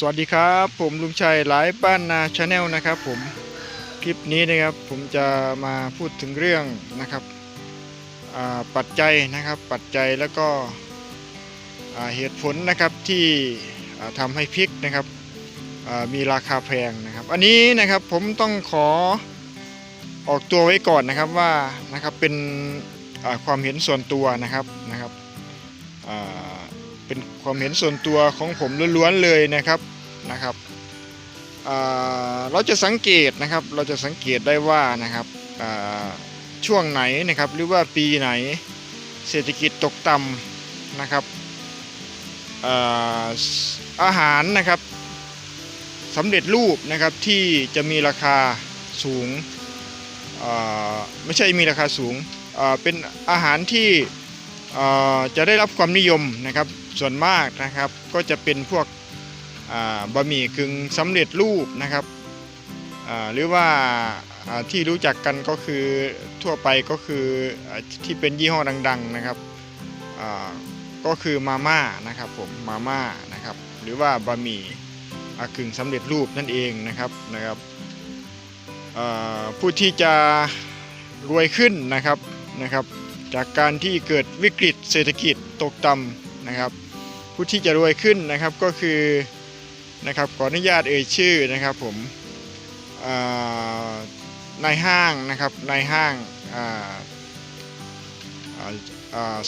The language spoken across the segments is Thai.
สวัสดีครับ ผมลุงชัยหลายบ้านนาชาแนลนะครับผมคลิปนี้นะครับผมจะมาพูดถึงเรื่องนะครับปัจจัยนะครับปัจจัยแล้วก็เหตุผลนะครับที่อ่าทำให้พริกนะครับมีราคาแพงนะครับ อันนี้นะครับผมต้องขอออกตัวไว้ก่อนนะครับว่านะครับเป็นความเห็นส่วนตัวนะครับนะครับ ความเห็นส่วนตัวของผมล้วนๆเลยนะครับนะครับเราจะสังเกตนะครับเราจะสังเกตได้ว่านะครับช่วงไหนนะครับหรือว่าปีไหนเศรษฐกิจตกต่ำนะครับอาหารนะครับสำเร็จรูปนะครับที่จะมีราคาสูงไม่ใช่มีราคาสูงเป็นอาหารที่จะได้รับความนิยมนะครับ ส่วนมากนะครับก็จะเป็นพวกบะหมี่กึ่งสำเร็จรูปนะครับหรือว่าที่รู้จักกันก็คือทั่วไปก็คือที่เป็นยี่ห้อดัง ๆนะครับก็คือมาม่านะครับผมมาม่านะครับหรือว่าบะหมี่กึ่งสำเร็จรูปนั่นเองนะครับนะครับผู้ที่จะรวยขึ้นนะครับนะครับ จากการที่เกิดวิกฤตเศรษฐกิจตกต่ำนะครับ ผู้ที่จะรวยขึ้นนะครับก็คือนะครับขออนุญาตเอ่ยชื่อนะครับผมนายห้างนะครับนายห้าง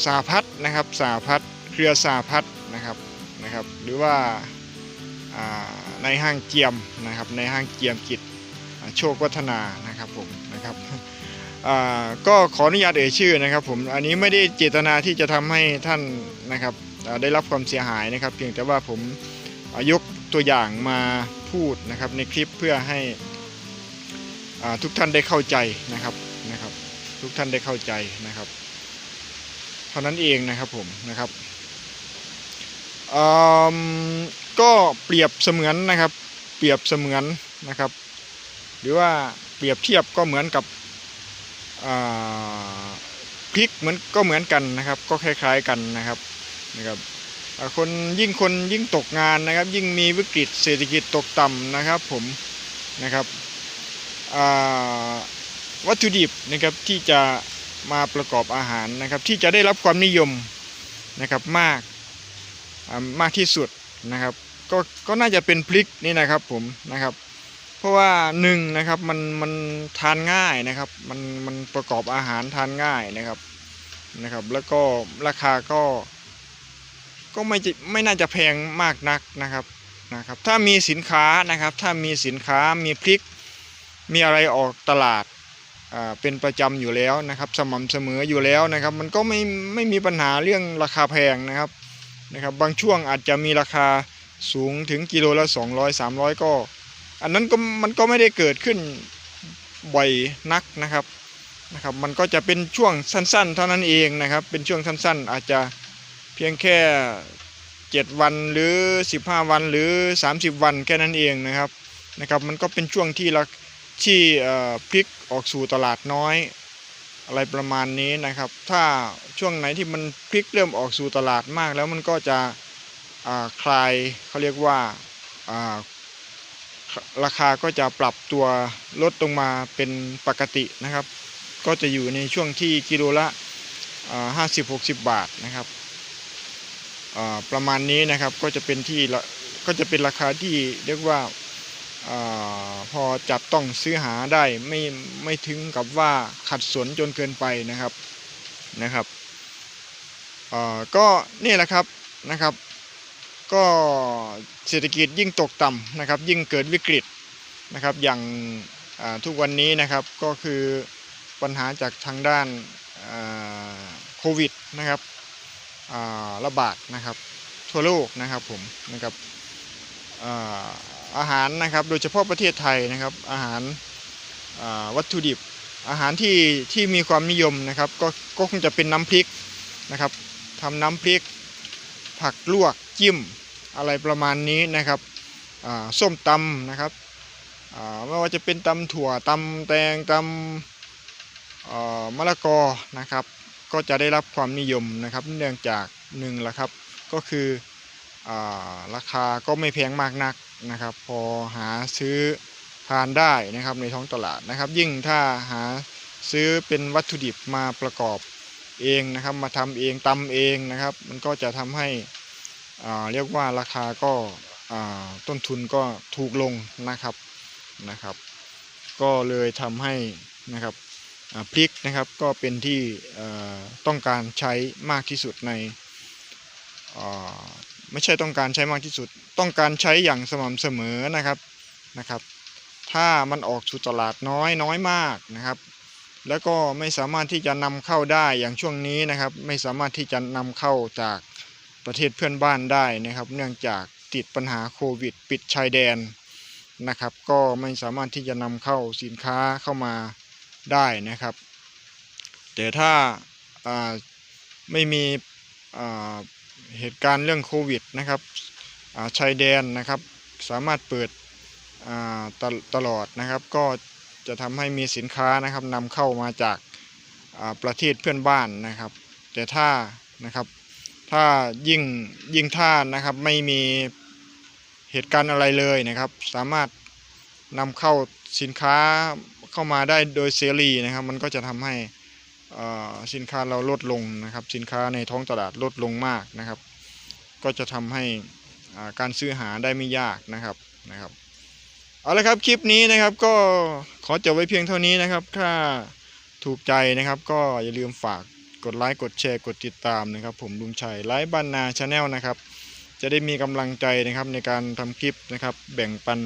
สาพัฒนะครับสาพัฒเครือสาพัฒนะครับนะครับ หรือว่าอ่านายห้างเจียมนะครับในายห้างเจียมกิจโชควัฒนานะครับผมนะครับก็ขออนุญาตเอ่ยชื่อนะครับผมอันนี้ไม่ได้เจตนาที่จะทำให้ท่านนะครับ ได้รับความเสียหายนะครับ เพียงแต่ว่าผมยกตัวอย่างมาพูดนะครับในคลิปเพื่อให้ทุกท่านได้เข้าใจนะครับนะครับ ทุกท่านได้เข้าใจนะครับ เท่านั้นเองนะครับผมนะครับก็เปรียบเสมือนนะครับ เปรียบเสมือนนะครับ หรือว่าเปรียบเทียบก็เหมือนกับพริกเหมือนก็เหมือนกันนะครับ ก็คล้าย ๆกันนะครับ นะครับคนยิ่งคนยิ่งตกงานนะครับ ยิ่งมีวิกฤตเศรษฐกิจตกต่ำนะครับผมนะครับวัตถุดิบนะครับที่จะมาประกอบอาหารนะครับที่จะได้รับความนิยมนะครับมากมากที่สุดนะครับก็ก็น่าจะเป็นพริกนี่นะครับผมนะครับ เพราะว่าหนึ่งนะครับมันมันทานง่ายนะครับมันมันประกอบอาหารทานง่ายนะครับนะครับ แล้วก็ราคาก็ ก็ไม่ไม่น่าจะแพงมากนักนะครับนะครับ ถ้ามีสินค้านะครับ ถ้ามีสินค้ามีพริก มีอะไรออกตลาดเป็นประจำอยู่แล้วนะครับ สม่ำเสมออยู่แล้วนะครับ มันก็ไม่ไม่มีปัญหาเรื่องราคาแพงนะครับนะครับ บางช่วงอาจจะมีราคาสูงถึงกิโลละ 200 300 ก็ อันนั้นก็มันก็ไม่ได้เกิดขึ้นบ่อยนักนะครับนะครับ มันก็จะเป็นช่วงสั้น ๆ เท่านั้นเองนะครับ เป็นช่วงสั้น ๆ อาจจะ พียงแค่ 7 วันหรือ 15 วันหรือ 30 วันแค่นั้นเองนะครับนะครับมันก็เป็นช่วงที่ละที่พลิกออกสู่ตลาดน้อยอะไรประมาณนี้นะครับ ถ้าช่วงไหนที่มันพลิกเริ่มออกสู่ตลาดมาก แล้วมันก็จะคลายเขาเรียกว่าราคาก็จะปรับตัวลดลงมาเป็นปกตินะครับ ก็จะอยู่ในช่วงที่กิโลละห้าสิบหกสิบบาทนะครับ ประมาณนี้นะครับก็จะเป็นที่ก็จะเป็นราคาที่เรียกว่าอพอจับต้องซื้อหาได้ไม่ไม่ถึงกับว่าขัดสนจนเกินไปนะครับนะครับก็นี่แหละครับนะครับ ก็เศรษฐกิจยิ่งตกต่ำนะครับ ยิ่งเกิดวิกฤตนะครับอย่างทุกวันนี้นะครับก็คือปัญหาจากทางด้านโควิดนะครับ ระบาดนะครับทั่วโลกนะครับผมนะครับอาหารนะครับโดยเฉพาะประเทศไทยนะครับอาหารวัตถุดิบอาหารที่ที่มีความนิยมนะครับก็ก็คงจะเป็นน้ำพริกนะครับทำน้ำพริก ผักลวกจิ้มอะไรประมาณนี้นะครับส้มตำนะครับไม่ว่าจะเป็นตำถั่วตำแตงตำมะละกอนะครับ ก็จะได้รับความนิยมนะครับ เนื่องจากหนึ่งละครับก็คืออราคาก็ไม่แพงมากนักนะครับ พอหาซื้อทานได้นะครับในท้องตลาดนะครับ ยิ่งถ้าหาซื้อเป็นวัตถุดิบมาประกอบเองนะครับ มาทำเองตำเองนะครับ มันก็จะทำให้เรียกว่าราคาก็ต้นทุนก็ถูกลงนะครับนะครับ ก็เลยทำให้นะครับ พริกนะครับก็เป็นที่ต้องการใช้มากที่สุดในไม่ใช่ต้องการใช้มากที่สุด ต้องการใช้อย่างสม่ำเสมอนะครับนะครับ ถ้ามันออกสู่ตลาดน้อยน้อยมากนะครับ แล้วก็ไม่สามารถที่จะนำเข้าได้อย่างช่วงนี้นะครับ ไม่สามารถที่จะนำเข้าจากประเทศเพื่อนบ้านได้นะครับ เนื่องจากติดปัญหาโควิด ปิดชายแดนนะครับ ก็ไม่สามารถที่จะนำเข้าสินค้าเข้ามา ได้นะครับ แต่ถ้าาไม่มีเหตุการณ์เรื่องโควิดนะครับาชายแดนนะครับสามารถเปิดตลตลอดนะครับ ก็จะทำให้มีสินค้านะครับนำเข้ามาจากาประเทศเพื่อนบ้านนะครับ แต่ถ้านะครับถ้ายิ่งยิ่งท่านะครับไม่มีเหตุการณ์อะไรเลยนะครับ สามารถนำเข้าสินค้า เข้ามาได้โดยเสรีนะครับ มันก็จะทำให้สินค้าเราลดลงนะครับ สินค้าในท้องตลาดลดลงมากนะครับ ก็จะทำให้การซื้อหาได้ไม่ยากนะครับนะครับเอาละครับคลิปนี้นะครับก็ขอจบไว้เพียงเท่านี้นะครับ ถ้าถูกใจนะครับ ก็อย่าลืมฝากกดไลค์กดแชร์กดติดตามนะครับ ผมลุงชัยไลฟ์บ้านนาชาแนลนะครับ จะได้มีกำลังใจนะครับในการทำคลิปนะครับ แบ่งปัน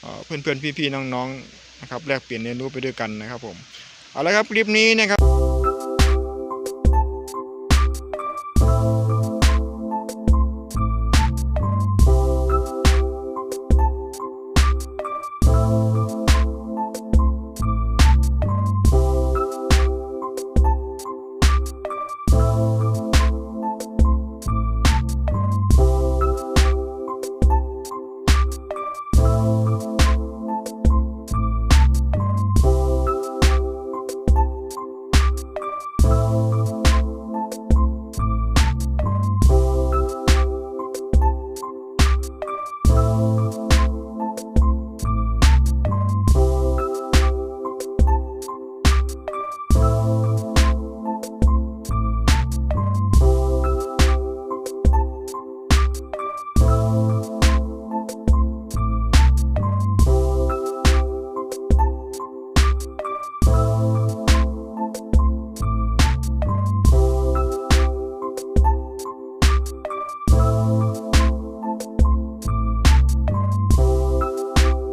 เอ่อเพื่อนๆพี่ๆน้องๆ นะครับแลกเปลี่ยนเรียนรู้ไปด้วยกันนะครับผมเอาละครับคลิปนี้นะครับ